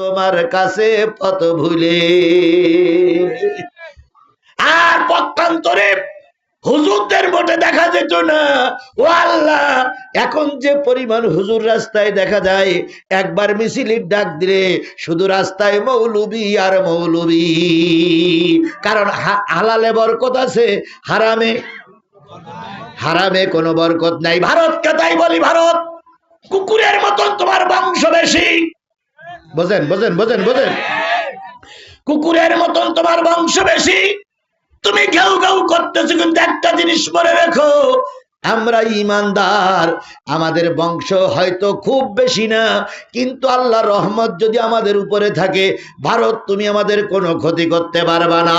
তোমার কাছে পথ ভুলে। আর পক্ষান্তরে হুজুরদের মোটে দেখা যেত না। ও আল্লাহ, এখন যে পরিমাণ হুজুর রাস্তায় দেখা যায়, একবার মিছিলির ডাক দিলে শুধু রাস্তায় মৌলবি আর মৌলবি। কারণ হালালে বরকত আছে, হারামে। হারামে কোনো বরকত নাই। ভারতকে তাই বলি, ভারত কুকুরের মতন তোমার বংশ বেশি। বোঝেন বোঝেন বোঝেন বোঝেন। কুকুরের মতন তোমার বংশ বেশি। তুমি ঘেউ ঘেউ করতেছো, কিন্তু একটা জিনিস মনে রেখো, আমরা ইমানদার। আমাদের বংশ হয়তো খুব বেশি না, কিন্তু আল্লাহ রহমত যদি আমাদের উপরে থাকে, ভারত তুমি আমাদের কোনো ক্ষতি করতে পারবা না।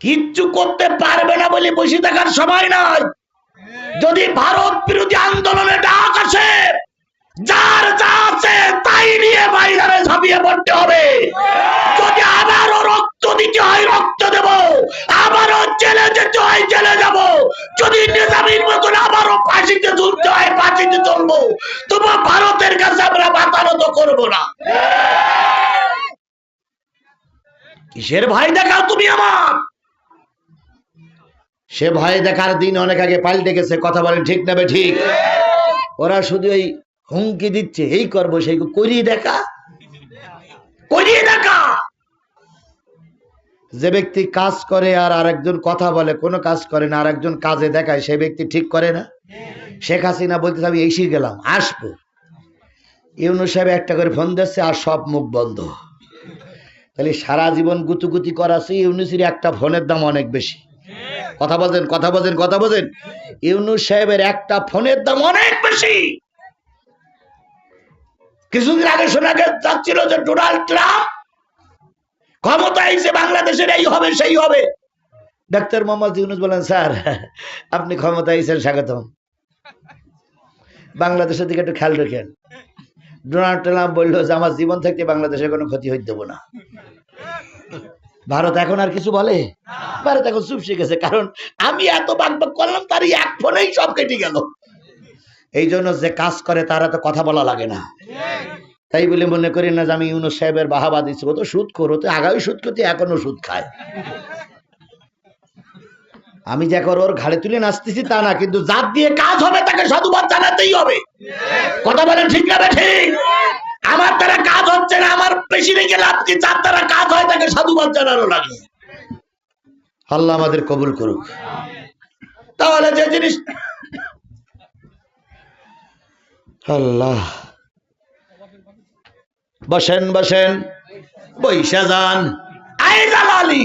কিচ্ছু করতে পারবে না বলে বসে থাকার সময় নয় যদি ভারত বিরোধী আন্দোলনে যার যা আছে তাই নিয়ে বাইরে ঝাঁপিয়ে পড়তে হবে। যদি আবারও রক্ত দিতে হয়, রক্ত দেব। আবারও জেলে যেতে হয়, জেলে যাব। যদি নিজামীর মতন আবারও ফাঁসিতে ঝুলতে হয়, ফাঁসিতে চলবো তোমার ভারতের কাছে আমরা বাতানো তো করব না। কিসের ভাই দেখাও তুমি আমার? সে ভয় দেখার দিন অনেক আগে পাল্টে গেছে, কথা বলেন ঠিক নেবে ঠিক? ওরা শুধু এই হুমকি দিচ্ছে, এই করব, সেই। করিয়ে দেখা। করিয়ে দেখা। যে ব্যক্তি কাজ করে আর আরেকজন কথা বলে, কোনো কাজ করে না, আরেকজন কাজে দেখায় সে ব্যক্তি ঠিক করে না? শেখ হাসিনা বলতে আমি এসে গেলাম, আসব। ইউনু সাহেব একটা করে ফোন দিচ্ছে, আর সব মুখ বন্ধ। তাহলে সারা জীবন গুতুগুতি করাছে ইউনুসির একটা ফোনের দাম অনেক বেশি। কথা বলেন কথা বলেন কথা বলেন ইউনুস সাহেবের একটা ফোনের দাম অনেক বেশি। কিছুদিন আগে শোনা যাচ্ছিল যে ডোনাল্ড ট্রাম্প ক্ষমতা এসে বাংলাদেশের এই হবে, সেই হবে। ডাক্তার মোহাম্মদ ইউনুস বলেন, স্যার, আপনি ক্ষমতা এসেছেন, স্বাগতম। বাংলাদেশের দিকে একটু খেয়াল রেখেন। ডোনাল্ড ট্রাম্প বলল যে, আমার জীবন থাকতে বাংলাদেশের কোনো ক্ষতি হইতে দেবো না। ভারত এখন আর কিছু বলে? ভারত এখন চুপ শিখেছে কারণ আমি এত বাক করলাম তার এক ফোনেই সব কেটে গেল। এই জন্য যে কাজ করে তারা তো কথা বলা লাগে না। তাই বলে মনে করি না যে আমি ইউনুস সাহেবের বাহাবা দিচ্ছি ও তো সুদ করো তো আগামী সুদ করতে এখনও সুদ খায়। আমি যে এখন ওর ঘাড়ে তুলে নাচতেছি তা না, কিন্তু যার দিয়ে কাজ হবে, তাকে সাধুবাদ জানাতেই হবে। কথা বলেন ঠিক না ঠিক আমার দ্বারা কাজ হচ্ছে না, আমার বেশি রেখে লাভ কি? যার দ্বারা কাজ হয়, তাকে সাধুবাদ জানানো লাগে। আল্লাহ আমাদের কবুল করুক। তাহলে যে জিনিস আল্লাহ। বসেন বসেন। বৈশা যান। আই জালালি